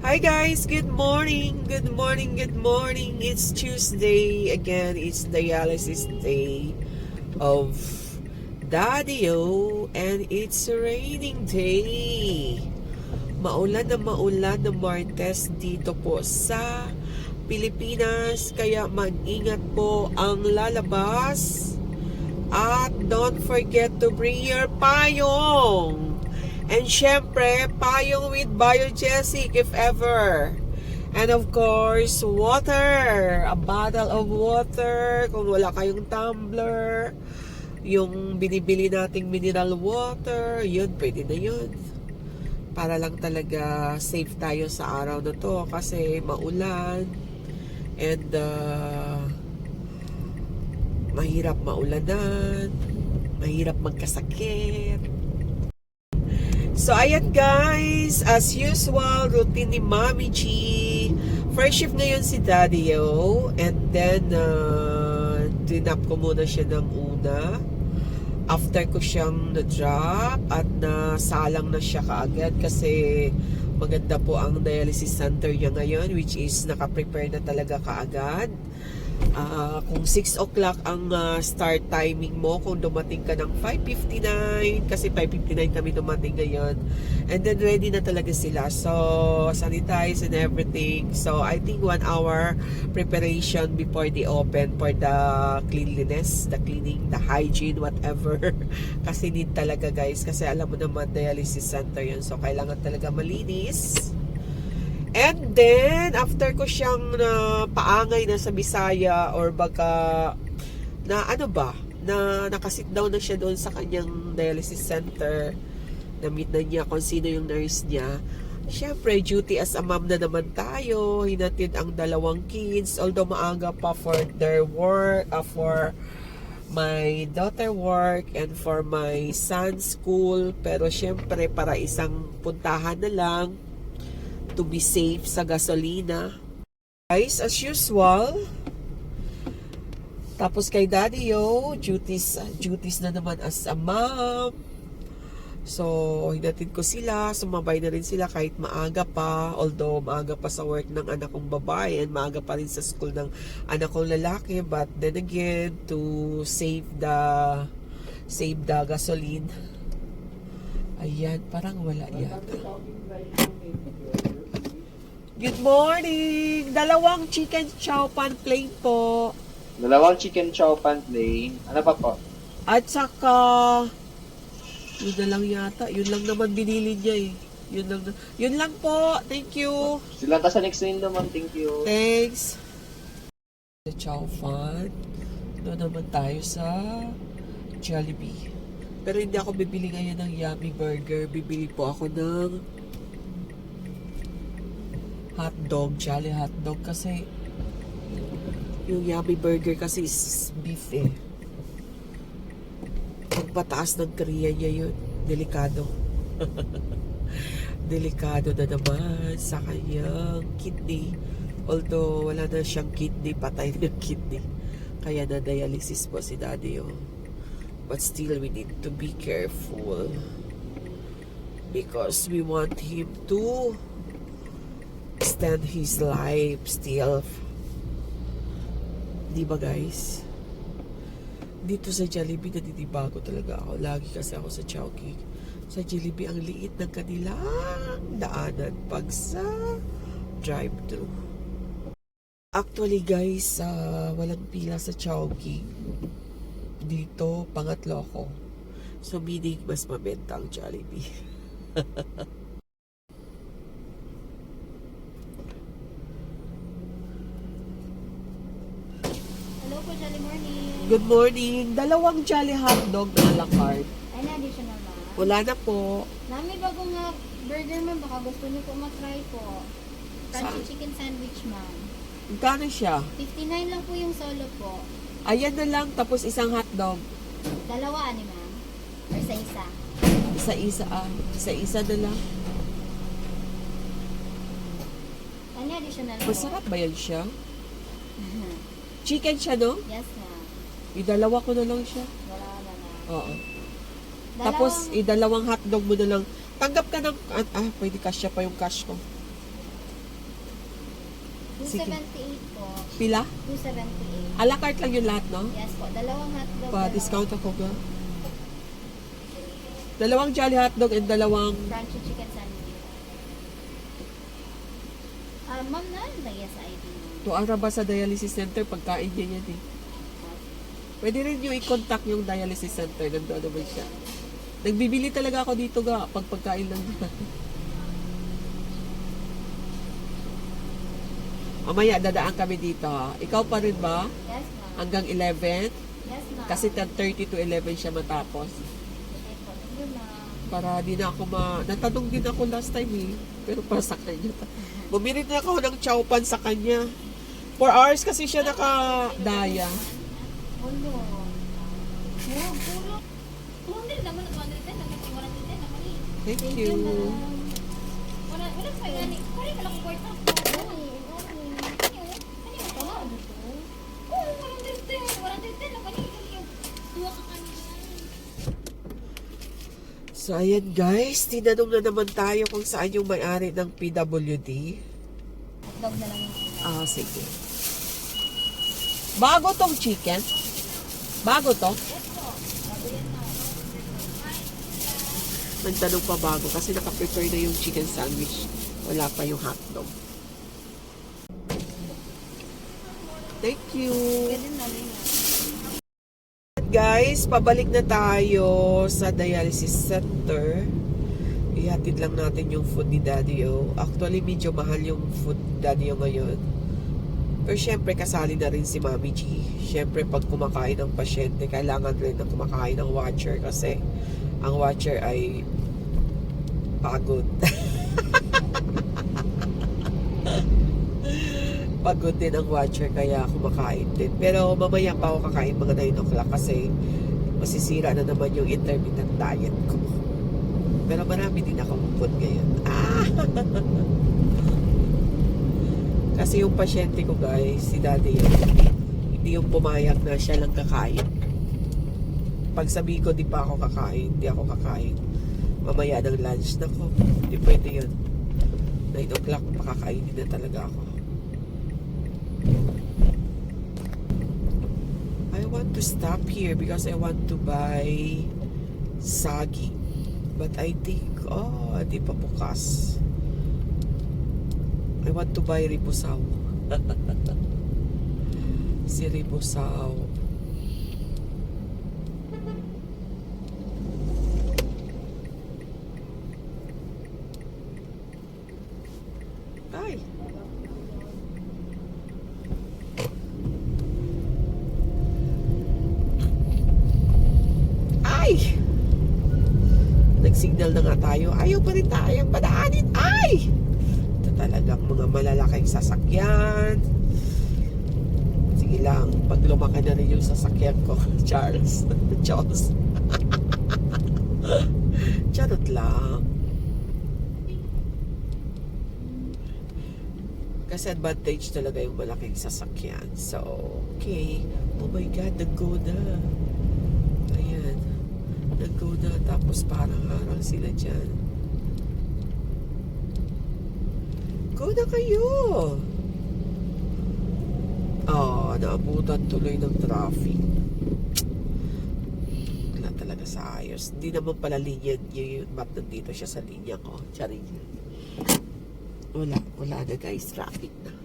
Hi guys, good morning, good morning, good morning. It's Tuesday again. It's dialysis day of Daddy-O and it's raining day. Maulan na maulan na Martes dito po sa Pilipinas kaya mag-ingat po ang lalabas at don't forget to bring your payong. And syempre, payong with biogesic if ever. And of course, water. A bottle of water. Kung wala kayong tumbler, yung binibili nating mineral water, yun, pwede na yun. Para lang talaga safe tayo sa araw na to kasi maulan. And uh, mahirap maulanan. Mahirap magkasakit. So, ayan guys, as usual, routine ni Mami G. First shift ngayon si Daddy O. And then, uh, dinap ko muna siya ng una. After ko siyang na-drop at nasalang na siya kaagad kasi maganda po ang dialysis center niya ngayon which is naka-prepare na talaga kaagad. Ah, kung 6 o'clock ang ah, start timing mo, kung dumating ka ng 5.59, kasi 5.59 kami dumating ngayon, and then ready na talaga sila. So, sanitize and everything. So, I think one hour preparation before they open for the cleanliness, the cleaning, the hygiene, whatever. kasi need talaga guys, kasi alam mo naman, dialysis center yun. So, kailangan talaga malinis. And then, after ko siyang na paangay na sa Bisaya or baka na ano ba, na nakasit down na siya doon sa kanyang dialysis center, na-meet na niya kung sino yung nurse niya. Siyempre, duty as a mom na naman tayo. Hinatid ang dalawang kids. Although maaga pa for their work, uh, for my daughter work and for my son's school. Pero siyempre, para isang puntahan na lang to be safe sa gasolina. Guys, as usual, tapos kay Daddy Yo, duties, duties na naman as a mom. So, hinatid ko sila, sumabay na rin sila kahit maaga pa, although maaga pa sa work ng anak kong babae and maaga pa rin sa school ng anak kong lalaki, but then again, to save the save the gasoline. Ayan, parang wala yata. Good morning! Dalawang chicken chow pan plain po. Dalawang chicken chow pan plain. Ano pa po? At saka, yun na lang yata. Yun lang naman binili niya eh. Yun lang, na- yun lang po. Thank you. Sila ka sa next window, ma'am. Thank you. Thanks. The chow fan. Doon naman tayo sa Jollibee. Pero hindi ako bibili ngayon ng yummy burger. Bibili po ako ng hot dog, Jolly hot dog kasi yung yummy burger kasi is beef eh. Pagpataas ng kriya niya yun, delikado. delikado na naman sa kanyang kidney. Although wala na siyang kidney, patay na yung kidney. Kaya na dialysis po si daddy oh. But still we need to be careful. Because we want him to extend his life still. Di ba guys? Dito sa Jollibee, naninibago talaga ako. Lagi kasi ako sa Chowking. Sa Jollibee, ang liit ng kanilang daanan pag sa drive-thru. Actually guys, ah, walang pila sa Chowking. Dito, pangatlo ako. So meaning, mas mabenta ang Jollibee. Jolly Morning. Good morning! Dalawang Jolly Hotdog na la carte. Ano additional ma? Wala na po. Nami bago nga burger ma'am, baka gusto niyo po matry po. Crunchy Saan? chicken sandwich ma'am. Magkano siya? 59 lang po yung solo po. Ayan na lang, tapos isang hotdog. Dalawa ani ma'am? Or sa isa? Isa-isa ah. Isa-isa na lang. Ano additional po? Masarap ba yan siya? Chicken siya, no? yes ma'am. Idalawa ko na lang siya. Wala na na. Oo. Tapos, idalawang hotdog mo na lang. Tanggap ka ng... Ah, ah, pwede cash siya pa yung cash ko. Sige. 278 po. Pila? 278. A la carte lang yung lahat, no? Yes po. Dalawang hotdog. Pa-discount ako ga. Dalawang Jolly Hotdog and dalawang... Crunchy chicken sandwich. Ah, ma'am na, lagyan sa ID. Tuara ba sa dialysis center? Pagkain niya yan eh. Pwede rin yung i-contact yung dialysis center. Nandun naman siya. Nagbibili talaga ako dito ga pag pagkain lang nila. Mamaya dadaan kami dito. Ikaw pa rin ba? Yes, ma'am. Hanggang 11? Yes, ma'am. Kasi 10.30 to 11 siya matapos. Okay po. Thank you, ma'am. Para di na ako ma... Natanong din ako last time eh. Pero para sa kanya. Bumili na ako ng chow pan sa kanya. 4 hours kasi siya nakadaya. Ulo. Wow, puro. 200 naman, 210 naman, 110 naman eh. Thank Thank you. So, ayan guys. Tinanong na naman tayo kung saan yung may-ari ng PWD. Hotdog na lang Ah, sige. Bago tong chicken? Bago to? Nagtanong pa bago kasi naka-prepare na yung chicken sandwich. Wala pa yung hotdog. Thank you. Pwede na rin. Guys, pabalik na tayo sa dialysis center. Ihatid lang natin yung food ni Daddy O. Actually, medyo mahal yung food ni Daddy O ngayon. Pero syempre, kasali na rin si Mami G. Syempre, pag kumakain ng pasyente, kailangan rin na kumakain ng watcher kasi ang watcher ay pagod. pagod din ang watcher kaya kumakain din. Pero mamaya pa ako kakain mga 9 o'clock kasi masisira na naman yung intermittent diet ko. Pero marami din akong food ngayon. Ah! kasi yung pasyente ko guys, si daddy yun, hindi yung pumayag na siya lang kakain. Pag sabi ko di pa ako kakain, di ako kakain. Mamaya ng lunch na ko. Hindi pwede yun. 9 o'clock pakakainin na talaga ako. I want to stop here because I want to buy saging. But I think, oh, di pa bukas. I want to buy ribusaw. si ribusaw. Ay. Ay! Nag-signal na nga tayo. Ayaw pa rin tayong padaanin. Ay! Ito talagang mga malalaking sasakyan. Sige lang, pag lumaki na rin yung sasakyan ko, Charles. Charles. Charot lang. Kasi advantage talaga yung malaking sasakyan. So, okay. Oh my God, nag-go na. Ayan. Nag-go na. Tapos parang harang sila dyan. Go na kayo! Oh, naabutan tuloy ng traffic. Wala talaga sa ayos. Hindi naman pala linya yung map nandito siya sa linya ko. Charing. Wala, wala na guys. Traffic na.